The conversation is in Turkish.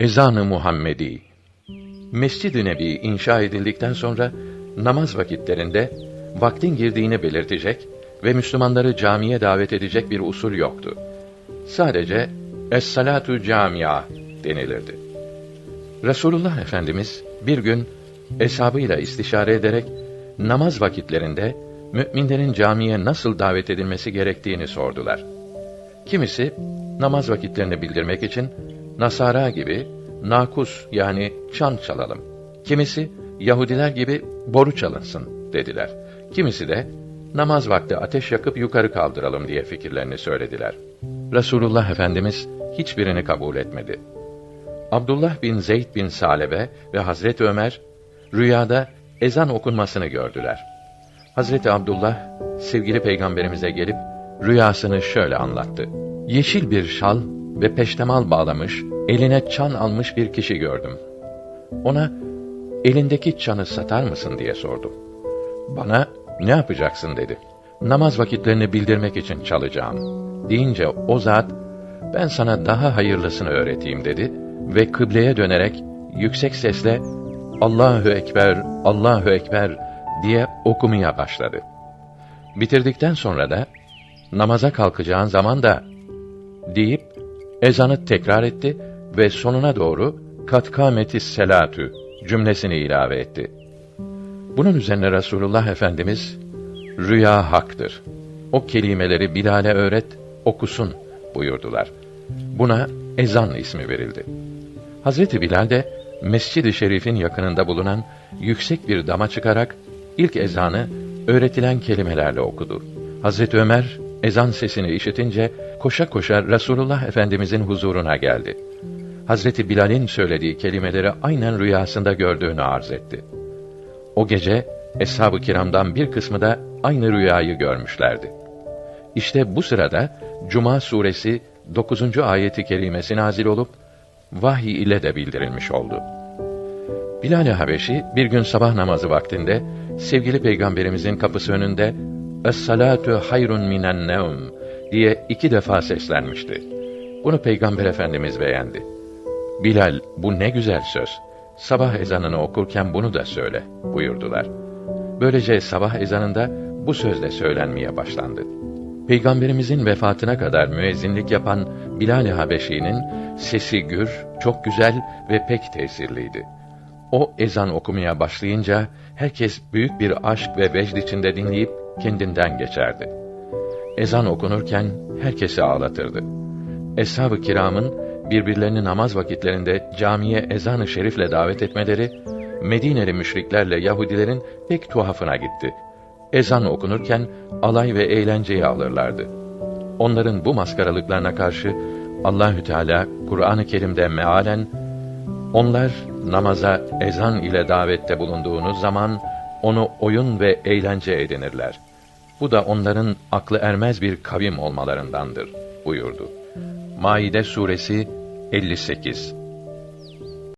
Ezan-ı Muhammedi Mescid-i Nebi inşa edildikten sonra namaz vakitlerinde vaktin girdiğini belirtecek ve Müslümanları camiye davet edecek bir usul yoktu. Sadece es-salatu camia denilirdi. Resulullah Efendimiz bir gün eshabıyla istişare ederek namaz vakitlerinde müminlerin camiye nasıl davet edilmesi gerektiğini sordular. Kimisi namaz vakitlerini bildirmek için Nasara gibi nakus yani çan çalalım. Kimisi Yahudiler gibi boru çalınsın dediler. Kimisi de namaz vakti ateş yakıp yukarı kaldıralım diye fikirlerini söylediler. Resulullah Efendimiz hiçbirini kabul etmedi. Abdullah bin Zeyd bin Salebe ve Hazret Ömer rüyada ezan okunmasını gördüler. Hazreti Abdullah sevgili peygamberimize gelip rüyasını şöyle anlattı. Yeşil bir şal ve peştemal bağlamış, eline çan almış bir kişi gördüm. Ona elindeki çanı satar mısın diye sordum. Bana ne yapacaksın dedi. Namaz vakitlerini bildirmek için çalacağım. Deyince o zat ben sana daha hayırlısını öğreteyim dedi ve kıbleye dönerek yüksek sesle Allahu ekber, Allahu ekber diye okumaya başladı. Bitirdikten sonra da namaza kalkacağın zaman da deyip ezanı tekrar etti ve sonuna doğru kat kâmetis cümlesini ilave etti. Bunun üzerine Resulullah Efendimiz rüya haktır. O kelimeleri Bilal'e öğret, okusun buyurdular. Buna ezan ismi verildi. Hazreti Bilal de Mescid-i Şerif'in yakınında bulunan yüksek bir dama çıkarak ilk ezanı öğretilen kelimelerle okudu. Hazreti Ömer ezan sesini işitince koşa koşa Resulullah Efendimizin huzuruna geldi. Hazreti Bilal'in söylediği kelimeleri aynen rüyasında gördüğünü arz etti. O gece eshab-ı kiramdan bir kısmı da aynı rüyayı görmüşlerdi. İşte bu sırada Cuma suresi 9. ayeti kerimesi nazil olup vahiy ile de bildirilmiş oldu. Bilal-i Habeşi bir gün sabah namazı vaktinde sevgili peygamberimizin kapısı önünde Es-salatu hayrun minen nevm diye iki defa seslenmişti. Bunu peygamber efendimiz beğendi. Bilal bu ne güzel söz. Sabah ezanını okurken bunu da söyle buyurdular. Böylece sabah ezanında bu sözle söylenmeye başlandı. Peygamberimizin vefatına kadar müezzinlik yapan Bilal-i Habeşi'nin sesi gür, çok güzel ve pek tesirliydi. O ezan okumaya başlayınca herkes büyük bir aşk ve vecd içinde dinleyip kendinden geçerdi. Ezan okunurken herkesi ağlatırdı. Eshab-ı kiramın birbirlerini namaz vakitlerinde camiye ezan-ı şerifle davet etmeleri Medineli müşriklerle Yahudilerin pek tuhafına gitti. Ezan okunurken alay ve eğlenceyi alırlardı. Onların bu maskaralıklarına karşı Allahü Teala Kur'an-ı Kerim'de mealen onlar namaza ezan ile davette bulunduğunuz zaman onu oyun ve eğlence edinirler. Bu da onların aklı ermez bir kavim olmalarındandır buyurdu. Maide suresi 58